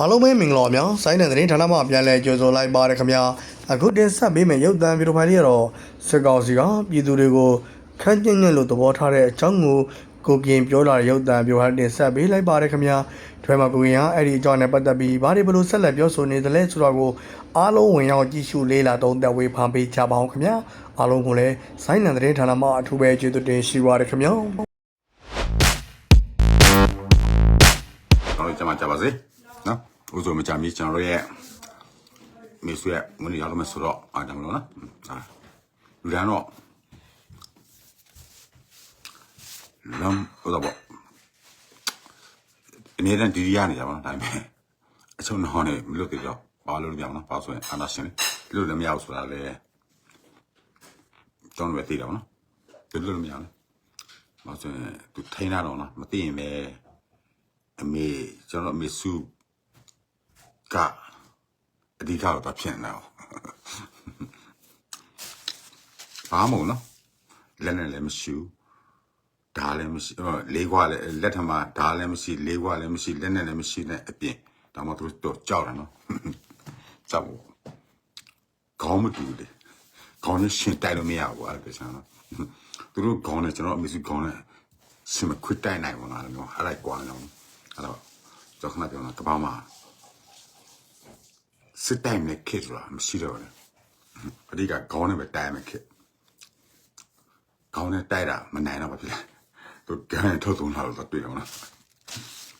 အားလုံးပဲမင်္ဂလာပါများစိုင်းတဲ့သတင်းဌာနမှပြန်လည်ကြိုဆိုလိုက်ပါရခင်ဗျာအခုတင်ဆက်ပေးမယ့်ရုပ်သံဗီဒီယိုဖိုင်လေးကတော့စစ်ကောင်စီကပြည်သူတွေကိုခန့်ကျဉ်ညံ့လို့သဘောထားတဲ့အကြောင်းကိုကိုကင်ပြောလာတဲ့ရုပ်သံဗီဒီယိုဖိုင်တင်ဆက်ပေးလိုက်ပါရခင်ဗျာဒီမှာကိုကင်ကအဲ့ဒီအကြောင်းနဲ့ပတ်သက်ပြီးဘာတွေဘလို့ဆက်လက်ပြောဆိုနေသလဲဆိုတော့ကိုအားလုံးဝင်ရောက်ကြည့်ရှုလေးလာသုံးသက်ဝေဖန်ပေးကြပါအောင်ခင်ဗျာအားလုံးကိုလည်းစိုင်းတဲ့သတင်းဌာနမှအထူးပဲကျေးဇူးတင်ရှိပါရခင်ဗျာကျွန်တော်တို့ကြမှာကြပါစေ နော်ဥစ္စာမကြမီကျွန်တော်တို့ရဲ့မေဆွေးမနီရလို့မဆိုတော့အားတယ်မလို့နော်အာလူရန်တော့လမ်းဟိုတော့ပေါ့အနေနဲ့ဒီရနေကြပါတော့ဒါပေမဲ့အချုံတော့နေမလို့တည်တော့ပါလို့လည်းမရဘူးနော်ပါဆိုရင်အာနာရှင်လို့လည်းမရဘူးဆိုတာလေကျွန်တော်ပဲသိတယ်နော်ဒီလိုလည်းမရဘူးပါဆိုရင်သူထိန်းတာတော့နော်မသိရင်ပဲအမေကျွန်တော်အမေစု ကအဓိကတော့တော့ဖြစ်နေတော့ဘာမို့နော်လက်နဲ့လည်းမရှိဘူးဓာတ်လည်းမရှိဟောလေးခွာလည်းလက်ထမှာဓာတ်လည်းမရှိလေးခွာလည်းမရှိလက်နဲ့လည်းမရှိနဲ့အပြင်ဒါမှသူတို့ကြောက်တယ်နော်ကြောက်ဘူးခေါင်းမတူတယ်ခေါင်းနဲ့ရှင်တိုက်လို့မရဘူးအဲ့ဒါချမ်းတော့သူတို့ခေါင်းနဲ့ကျွန်တော်အမေစုခေါင်းနဲ့ရှင်မခွတ်တိုက်နိုင်ဘူးလားလို့အဲ့လိုက်ကွာနော်အဲ့တော့ကျွန်တော်ခဏပြောတာကဘာမှာ စစ်တိုင်းနဲ့ခစ်ဆိုတာမရှိတော့ဘူးအဓိကခေါင်းနဲ့ပဲတိုက်မယ်ခစ်ခေါင်းနဲ့တိုက်တာမနိုင်တော့ဘာဖြစ်လဲသူကန်ထုတ်သုံးလာတော့တွေ့တော့နော်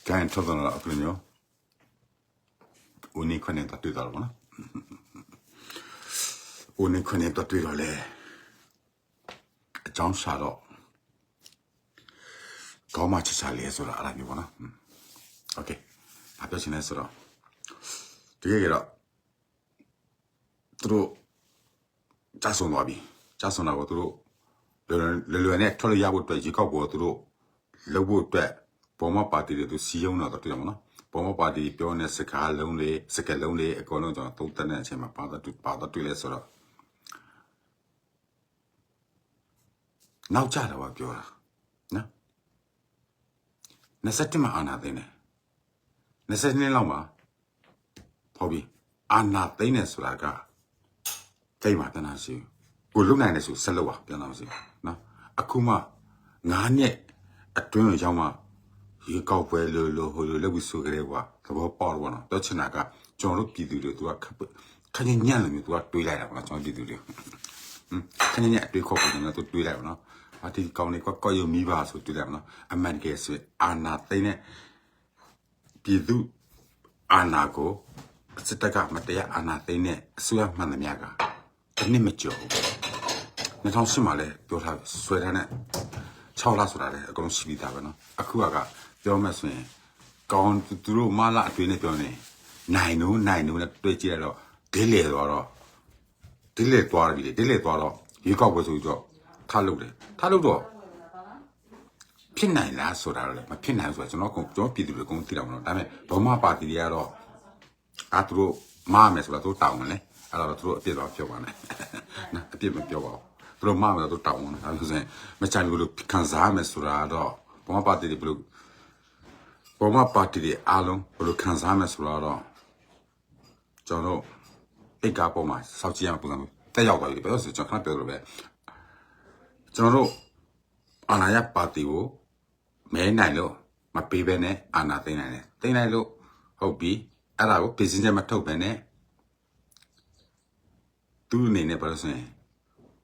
ကန်ထုတ်သုံးလာအခုမျိုးဦးနေခွနဲ့တွေ့တော့နော်ဦးနေခွနဲ့တွေ့တော့လေအကြောင်းရှာတော့ခေါင်းမချချလေးဆိုတာအဲ့လိုမျိုးပေါ့နော် โอเคဘာပြောချင်လဲဆိုတော့တကယ်ကြတော့ သူတို့ကြားဆုံးသွားပြီကြားဆုံးတော့သူတို့လွယ်လွယ်နဲ့ထွက်လို့ရဖို့အတွက်ရေကောက်ပေါ်သူတို့လုပ်ဖို့အတွက်ပေါ်မပါတီတွေသူစီယုံတော့တွေ့ရမှာနော်ပေါ်မပါတီပြောနေစကားလုံးလေးစကားလုံးလေးအကုန်လုံးကျွန်တော်သုံးသက်တဲ့အချိန်မှာပါတော့ပါတော့တွေ့လဲဆိုတော့နောက်ကြတော့ပြောတာနော်27မှာအာနာသိနေ20နှစ်လောက်မှာပေါ့ပြီအာနာသိမ့်နေဆိုတာက တိတ်မှာတနာရှိဘူးကိုလုံနိုင်တယ်ဆိုဆက်လို့ပါပြန်လာမစီနော်အခုမှ9နှစ်အတွင်းရောက်မှရေကောက်ပွဲလို့လို့ဟိုလိုလုပ်ပြီးဆိုကြတယ်ကွာသဘောပေါက်တော့နော်တော့ချင်တာကကျွန်တော်တို့ပြည်သူတွေသူကခဏညံ့လို့မျိုးသူကတွေးလိုက်တာကွာကျွန်တော်ပြည်သူတွေဟမ်ခဏညံ့အတွေးခေါ်ပုံကျွန်တော်တို့တွေးလိုက်ပါနော်အတီကောင်းနေကွာကောက်ရုံမိပါဆိုတွေးလိုက်ပါနော်အမှန်တကယ်ဆိုအာနာသိမ့်နေပြည်သူအာဏာကိုစစ်တပ်ကမတရားအာဏာသိမ်းတဲ့အစိုးရမှန်သမျှက တစ်နှစ်မကျော်ဘူး2008မှာလည်းပြောထားဆွဲထားတဲ့6လဆိုတာလည်းအကုန်ရှိပြီးသားပဲနော်အခုကပြောမှဆိုရင်ကောင်းသူတို့မလာအတွင်းနဲ့ပြောနေနိုင်နိုးနိုင်နိုးနဲ့တွေ့ကြည့်ရတော့ဒိလေသွားတော့ဒိလေသွားပြီဒိလေသွားတော့ရေကောက်ပဲဆိုတော့ထားလို့တယ်ထားလို့တော့ဖြစ်နိုင်လားဆိုတာလည်းမဖြစ်နိုင်ဆိုတော့ကျွန်တော်ကျွန်တော်ပြည်သူတွေအကုန်သိတာမဟုတ်တော့ဒါပေမဲ့ဘုံမပါတီတွေကတော့အာသူတို့မားမယ်ဆိုတော့သူတောင်းတယ် လေအဲ့တော့သူတို့အပြစ်တော့ပြောပါနဲ့နော်အပြစ်မပြောပါဘူးသူတို့မားမယ်ဆိုတော့သူတောင်းတယ်အဲ့ဒါဆိုရင်မချမ်းဘူးလို့ခံစားမယ်ဆိုတာတော့ဗမာပါတီတွေဘယ်လိုဗမာပါတီတွေအားလုံးဘယ်လိုခံစားမယ်ဆိုတာတော့ကျွန်တော်တို့အိတ်ကားပေါ်မှာစောက်ကြည့်ရမှာပုံစံတက်ရောက်သွားပြီဘယ်လိုဆိုကျွန်တော်ခဏပြောလို့ပဲကျွန်တော်တို့အာဏာရပါတီကိုမဲနိုင်လို့မပေးဘဲနဲ့အာနာသိမ်းနိုင်တယ်သိမ်းနိုင်လို့ဟုတ်ပြီအဲ့ဒါကိုပြည်စင်းချက်မထုတ်ဘဲနဲ့ သူ့အနေနဲ့ဘာလို့ဆိုရင်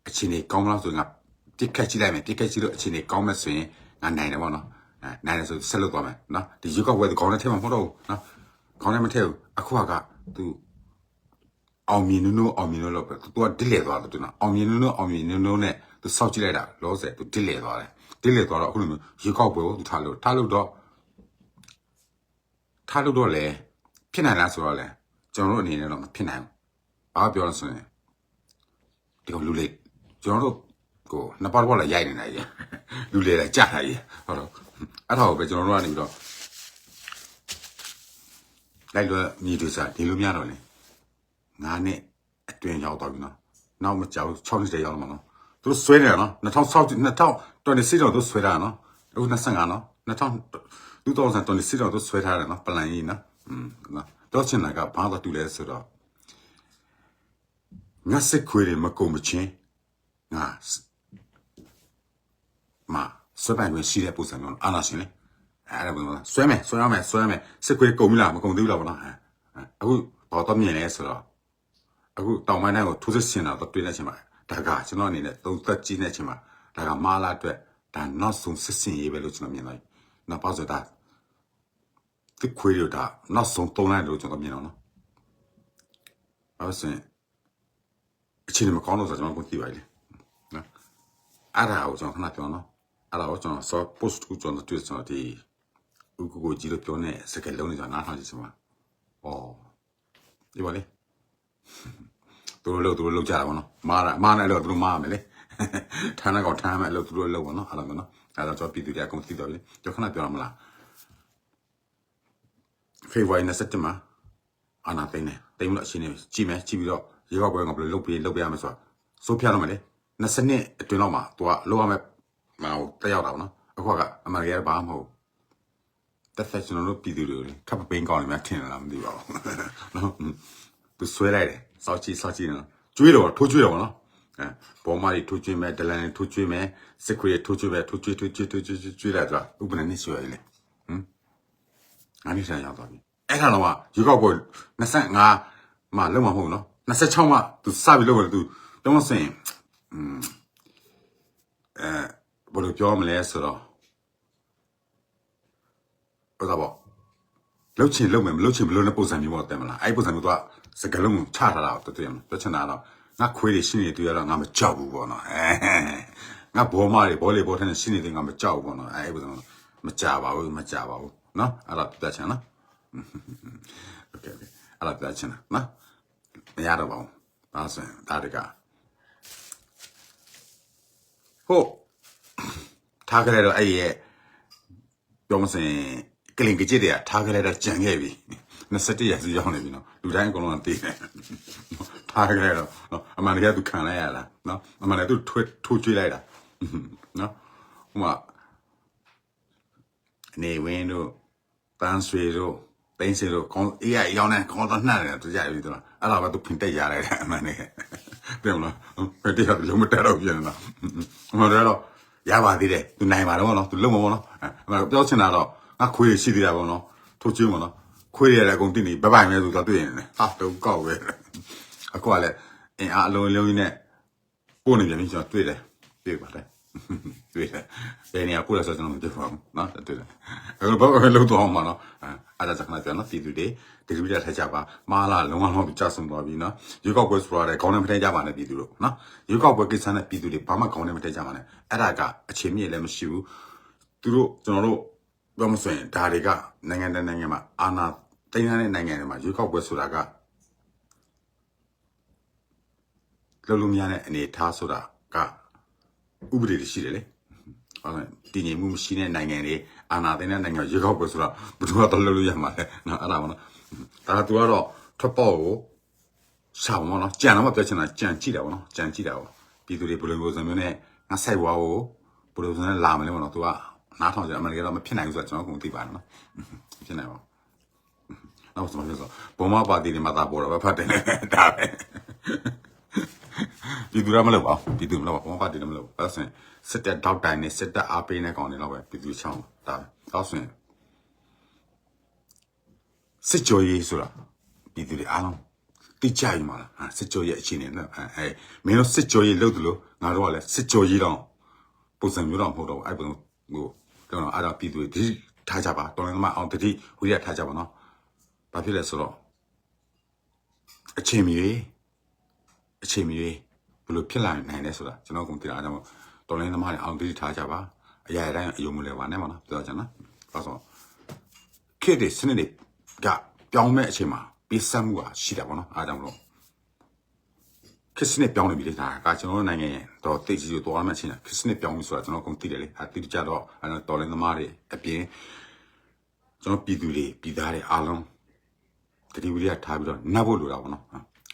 အချိန်ကြီးကောင်းမလားဆိုရင်ငါပြစ်ခတ်ကြည့်လိုက်မယ်ပြစ်ခတ်ကြည့်လို့အချိန်ကြီးကောင်းမယ်ဆိုရင်ငါနိုင်တယ်ပေါ့နော်အဲနိုင်တယ်ဆိုဆက်လုပ်သွားမယ်နော်ဒီရုပ်ကဝဲကောင်းတဲ့ထဲမှာမဟုတ်တော့ဘူးနော်ကောင်းတယ်မထည့်ဘူးအခုကသူအောင်မြင်နုံနုံအောင်မြင်လို့ပဲသူကဒစ်လေသွားတယ်သူနော်အောင်မြင်နုံနုံအောင်မြင်နုံနုံနဲ့သူစောက်ကြည့်လိုက်တာလောဆယ်သူဒစ်လေသွားတယ်ဒစ်လေသွားတော့အခုလိုမျိုးရေကောက်ပွဲကိုသူထားလို့ထားလို့တော့ထားလို့တော့လေဖြစ်နိုင်လားဆိုတော့လေကျွန်တော်တို့အနေနဲ့တော့မဖြစ်နိုင်ဘူးဘာပြောလဲဆိုရင် ဒီကောင်လူလေးကျွန်တော်တို့ကိုနှစ်ပတ်တော့လည်းရိုက်နေတာကြီးလူလေးလည်းကြာတာကြီးဟုတ်တော့အဲ့ဒါကိုပဲကျွန်တော်တို့ကနေပြီးတော့လိုက်လို့ညီတို့စားဒီလိုများတော့လေငါနဲ့အတွင်ရောက်တော့ပြီနော်နောက်မကြောက်6နှစ်တည်းရောက်တော့မှာနော်သူတို့ဆွဲတယ်နော်2006 2026တော့သူဆွဲတာနော်အခု25နော်2000 2026တော့သူဆွဲထားတယ်နော်ပလန်ကြီးနော်อืมနော်တော့ချင်တာကဘာသာတူလဲဆိုတော့ ငါစစ်ခွေတွေမကုန်မချင်းငါမစပိုင်ဝင်ရှိတဲ့ပုံစံမျိုးအာနာရှင်လေအဲ့ဒါဘယ်လိုလဲဆွဲမယ်ဆွဲရမယ်ဆွဲရမယ်စစ်ခွေကုန်ပြီလားမကုန်သေးဘူးလားဗောနော်အဲအခုဘာတော့မြင်လဲဆိုတော့အခုတောင်ပိုင်းတိုင်းကိုထိုးစစ်ဆင်တာတော့တွေ့နေချင်းပါဒါကကျွန်တော်အနေနဲ့သုံးသက်ကြီးနေချင်းပါဒါကမာလာအတွက်ဒါနောက်ဆုံးစစ်စင်ရေးပဲလို့ကျွန်တော်မြင်လိုက်နောက်ပါဆိုဒါဒီခွေရတာနောက်ဆုံးတုံးလိုက်လို့ကျွန်တော်မြင်တော့နော်အဲ့ဆိုရင် အချိန်မကောင်းလို့ဆိုတော့ကျွန်တော်ကိုသိပါလေနော်အဲ့ဒါကိုကျွန်တော်ခဏပြောနော်အဲ့ဒါကိုကျွန်တော် soft post ကိုကျွန်တော်တွေ့ကျွန်တော်ဒီဥကူကိုကြည့်လို့ပြောနေစကလုံးနေကျွန်တော်နားထောင်ကြည့်စမ်းပါဩဒီပါလေသူတို့လို့သူတို့လောက်ကြတာပေါ့နော်မားတာမားနေလို့သူတို့မားမယ်လေဌာနကောင်ဌာနမဲ့လို့သူတို့လောက်ပေါ့နော်အဲ့လိုမျိုးနော်အဲ့ဒါကျွန်တော်ပြည်သူတွေအကုန်သိတော့ပြီကျွန်တော်ခဏပြောရမလားဖေဖော်ဝါရီ27မှာအာနာသိန်းတယ်တိမ်မလို့အချင်းနေကြည့်မယ်ကြည့်ပြီးတော့ ရေကောက်ပွဲကဘယ်လိုလုပ်ပြီးလုပ်ပြရမလဲဆိုတာစိုးဖြတ်တော့မယ်လေ20နှစ်အတွင်းတော့မှာသူကလောက်ရမယ်မဟုတ်တက်ရောက်တာပေါ့နော်အခုကအမေရိကန်ဘာမှမဟုတ်တက်သက်ကျွန်တော်တို့ပြည်သူတွေခပ်ပပိန်ကောင်းနေမှထင်လားမသိပါဘူးနော်သူဆွဲလိုက်တယ်စောက်ချီစောက်ချီနော်ကျွေးတော့ထိုးကျွေးတော့နော်အဲပေါ်မာကြီးထိုးကျွေးမယ်ဒလန်ထိုးကျွေးမယ်စစ်ခွေထိုးကျွေးမယ်ထိုးကျွေးထိုးကျွေးထိုးကျွေးကျွေးလိုက်တော့ဥပဒေနဲ့ဆွဲရလေငါးနှစ်တန်းရောက်သွားပြီအဲ့ဒါတော့ကရေကောက်ပွဲ25မှာလုံးမမဟုတ်နော် 26မှသူစပြီးလုပ်တယ်သူပြောမစင်อืมအဲဘယ်လိုပြောမလဲဆိုတော့ဟုတ်တာပေါ့လှုပ်ချင်လှုပ်မယ်မလှုပ်ချင်မလှုပ်တဲ့ပုံစံမျိုးပေါ့တယ်မလားအဲ့ပုံစံမျိုးကစကလုံးကိုချထားတာတော့တွေ့ရမှာတွေ့ချင်တာတော့ငါခွေးတွေရှင်းနေတွေ့ရတော့ငါမကြောက်ဘူးပေါ့နော်အဲငါဘောမတွေဘောလေးဘောထဲနဲ့ရှင်းနေတဲ့ငါမကြောက်ဘူးပေါ့နော်အဲ့ပုံစံမျိုးမကြပါဘူးမကြပါဘူးနော်အဲ့ဒါပြချင်နော် okay okay အဲ့ဒါပြချင်နော် မရတော့ပါဘူးဒါဆိုရင်ဒါတကဟုတ်ထားကြရတော့အဲ့ဒီရဲ့ပြောမစင်ကလင်ကကြည့်တယ်ထားကြရတော့ကြံခဲ့ပြီ27ရာစုရောက်နေပြီနော်လူတိုင်းအကုန်လုံးသိတယ်ထားကြရတော့နော်အမှန်တကယ်သူခံလိုက်ရလားနော်အမှန်တကယ်သူထွေးထိုးကျွေးလိုက်တာနော်ဟိုမှာနေဝင်းတို့တန်းဆွေတို့ တင်းဆွေတို့ကောင်းအေးရရောင်းနေကောင်းတော့နှံ့တယ်သူကြပြီသူလားအဲ့ဒါပဲသူဖိတက်ရလိုက်တယ်အမှန်တကယ်တယ်မလားဖက်တရားလုံးမတက်တော့ပြန်လားအမှန်တကယ်တော့ရပါသေးတယ်သူနိုင်ပါတော့နော်သူလုံးမပေါ့နော်အမှန်ပြောချင်တာတော့ငါခွေးရှိသေးတာပေါ့နော်ထိုးကျွေးမနော်ခွေးရတဲ့အကုန်တင်နေဘပိုင်ပဲဆိုတော့တွေ့ရင်ဟာတော့ကောက်ပဲအခုကလည်းအင်အားအလုံးလုံးကြီးနဲ့ပို့နေပြန်ပြီကျွန်တော်တွေ့တယ်တွေ့ပါတယ်တွေ့တယ်ဘယ်နေရာပို့လဲဆိုတော့ကျွန်တော်မသိပါဘူးနော်တွေ့တယ်အခုဘာပဲလုပ်တော့အောင်မနော် အဲ့ဒါစခဏပြန်နော်ပြည်သူတွေဒီလိုပြထားကြပါမာလာလုံးဝလုံးကြဆုံသွားပြီနော်ရွေးကောက်ပွဲဆိုရတယ်ခေါင်းနဲ့မထဲကြပါနဲ့ပြည်သူတို့နော်ရွေးကောက်ပွဲကိစ္စနဲ့ပြည်သူတွေဘာမှခေါင်းနဲ့မထဲကြပါနဲ့အဲ့ဒါကအခြေမြင့်လည်းမရှိဘူးသူတို့ကျွန်တော်တို့ပြောမဆိုရင်ဒါတွေကနိုင်ငံတကာနိုင်ငံမှာအာဏာတိုင်းတဲ့နိုင်ငံတွေမှာရွေးကောက်ပွဲဆိုတာကလုံးလုံးများတဲ့အနေထားဆိုတာကဥပဒေတွေရှိတယ်လေဟု တ်လားတည်ငြိမ်မှုမရှိတဲ့နိုင်ငံတွေအာဏာသိမ်းတဲ့နိုင်ငံရေကောက်ပွဲဆိုတော့ဘယ်သူကတော့လုပ်လို့ရမှာလဲနော်အဲ့ဒါမနော်ဒါကသူကတော့ထွက်ပေါက်ကိုရှောင်းမနော်ကြံတော့မပြောချင်တာကြံကြည့်တာဗောနော်ကြံကြည့်တာဗောပြည်သူတွေဘယ်လိုမျိုးစံမျိုးနဲ့ငါဆိုင်ဘွားကိုဘယ်လိုစံနဲ့လာမလဲဗောနော်သူကနားထောင်ကြအမှန်တကယ်တော့မဖြစ်နိုင်ဘူးဆိုတော့ကျွန်တော်ကုန်သိပါတယ်နော်ဖြစ်နိုင်ပါနောက်ဆုံးပြောဆိုဘုံမပါတီတွေမှာသာပေါ်တော့ဖတ်တယ်ဒါပဲ ပြည်သူရမလို့ပါပြည်သူမလို့ပါဘာမှတည်တယ်မလို့အဲ့ဆိုရင်စစ်တပ်တောက်တိုင်နဲ့စစ်တပ်အားပေးနေကောင်နေတော့ပဲပြည်သူချောင်းဒါအဲ့ဆိုရင်စစ်ကြောရေးဆိုတာပြည်သူတွေအားလုံးတိကျယူမှာလားစစ်ကြောရေးအခြေအနေနဲ့အဲမင်းတို့စစ်ကြောရေးလုပ်တယ်လို့ငါတို့ကလည်းစစ်ကြောရေးတော့ပုံစံမျိုးတော့မဟုတ်တော့အဲ့ပုံဟိုကျွန်တော်အဲ့ဒါပြည်သူတွေဒီထားကြပါတော်လည်းမအောင်တတိဝိရထားကြပါနော်ဘာဖြစ်လဲဆိုတော့အချိန်မီ အချိန်မီဘယ်လိုဖြစ်လာနိုင်လဲဆိုတာကျွန်တော်ကုန်သိတာအကြောင်းတော်လိုင်းသမားတွေအောင်သိထားကြပါအရာတိုင်းအယုံမလဲပါနဲ့မနော်ပြောကြနော်ဒါဆိုခေတ်တွေစနစ်တွေကပြောင်းမဲ့အချိန်မှာပေးဆက်မှုကရှိတာပေါ့နော်အားကြောင့်မလို့ခစ်စနစ်ပြောင်းနေပြီလေဒါကကျွန်တော်တို့နိုင်ငံရဲ့တော့တိတ်ကြီးကိုတော်ရမယ့်အချိန်ကခစ်စနစ်ပြောင်းပြီဆိုတာကျွန်တော်ကုန်သိတယ်လေအတိအကျတော့အဲတော်လိုင်းသမားတွေအပြင်ကျွန်တော်ပြည်သူတွေပြည်သားတွေအားလုံးတတိဝိရိယထားပြီးတော့နှပ်ဖို့လိုတာပေါ့နော်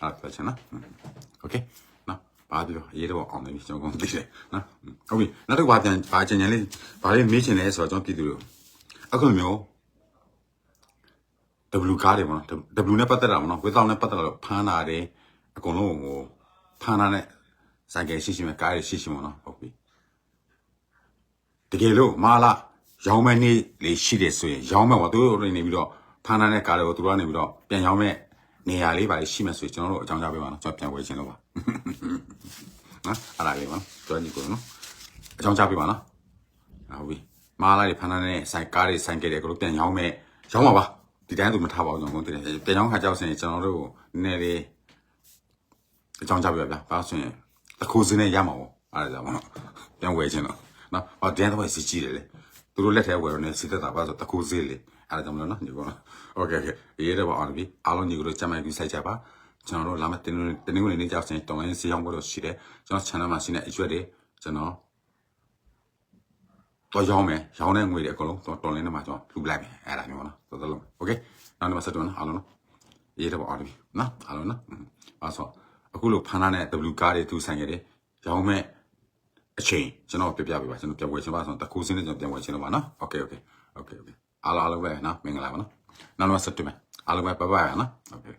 အဲ့ဒါပြောချင်နော်โอเคနော်ဘာပြောရေးတော့အောင်နေပြီကျွန်တော်ကုန်သိတယ်နော်ဟုတ်ပြီနောက်တစ်ခါပြန်ဘာချင်ချင်လေးဘာလေးမေးချင်လဲဆိုတော့ကျွန်တော်ပြည်သူတွေအခုမျိုး W ကားတွေပေါ့နော် W နဲ့ပတ်သက်တာပေါ့နော်ဝေသောင်းနဲ့ပတ်သက်တော့ဖမ်းတာတယ်အကုန်လုံးကိုဖမ်းတာနဲ့ဆိုင်ကယ်ရှိရှိမဲ့ကားတွေရှိရှိပေါ့နော်ဟုတ်ပြီတကယ်လို့မာလာရောင်းမဲ့နေ့လေးရှိတယ်ဆိုရင်ရောင်းမဲ့ပေါ့သူတို့နေပြီးတော့ဖမ်းတာနဲ့ကားတွေကိုသူတို့ကနေပြီးတော့ပြန်ရောင်းမဲ့ နေရာလေးပါလေးရှိမဲ့ဆိုရင်ကျွန်တော်တို့အကြောင်းကြားပေးပါနော်ကျွန်တော်ပြန်ဝယ်ခြင်းလို့ပါနော်အဲ့ဒါလေးပါနော်ကျွန်တော်ညီကိုနော်အကြောင်းကြားပေးပါနော်ဟုတ်ပြီမားလာတွေဖမ်းထားတဲ့ဆိုင်ကားတွေဆိုင်ကယ်တွေကိုပြန်ရောင်းမဲ့ရောင်းပါပါဒီတိုင်းသူမထားပါဘူးကျွန်တော်တို့တင်တယ်ပြန်ရောင်းခါကြောက်စင်ကျွန်တော်တို့နည်းနည်းလေးအကြောင်းကြပြပြပါဆိုရင်တခုစင်းနဲ့ရမှာပေါ့အားရကြပါတော့ပြန်ဝယ်ခြင်းတော့နော်ဟောတန်းတော့စီကြည့်တယ်လေသူတို့လက်ထဲဝယ်တော့နေစီသက်တာပါဆိုတခုစင်းလေ အားကြောင့်မလို့နော်ညီကောโอเคโอเคရေးတော့ပါအောင်ပြီအားလုံးညီကိုတို့ကြမ်းမိုက်ပြီးစိုက်ကြပါကျွန်တော်တို့လာမယ့်တင်းတင်းကိုနေနေကြောက်စင်တောင်းရင်စီအောင်ဖို့လို့ရှိတယ်ကျွန်တော် channel မှာရှိနေအရွက်တွေကျွန်တော် တော့ရောင်းမယ်ရောင်းတဲ့ငွေတွေအကုန်လုံးတော့တော်လင်းထဲမှာကျွန်တော်လှူလိုက်မယ်အဲ့ဒါမျိုးနော်တော်တော်လုံးโอเคနောက်တစ်ပတ်ဆက်တော့နော်အားလုံးနော်ရေးတော့အားလုံးနော်အားလုံးနော်အဲ့ဆိုအခုလိုဖန်လာတဲ့ W ကားတွေသူဆိုင်ရတယ်ရောင်းမဲ့အချိန်ကျွန်တော်ပြပြပေးပါကျွန်တော်ပြန်ဝယ်ချင်ပါဆိုတော့တခုစင်းနဲ့ကျွန်တော်ပြန်ဝယ်ချင်တော့ပါနော်โอเคโอเคโอเคโอเค အားလုံးအားလုံးပဲနော်မင်္ဂလာပါနော်နောက်မှဆက်တွေ့မယ်အားလုံးပဲဘိုင်ဘိုင်နော်ဟုတ်ကဲ့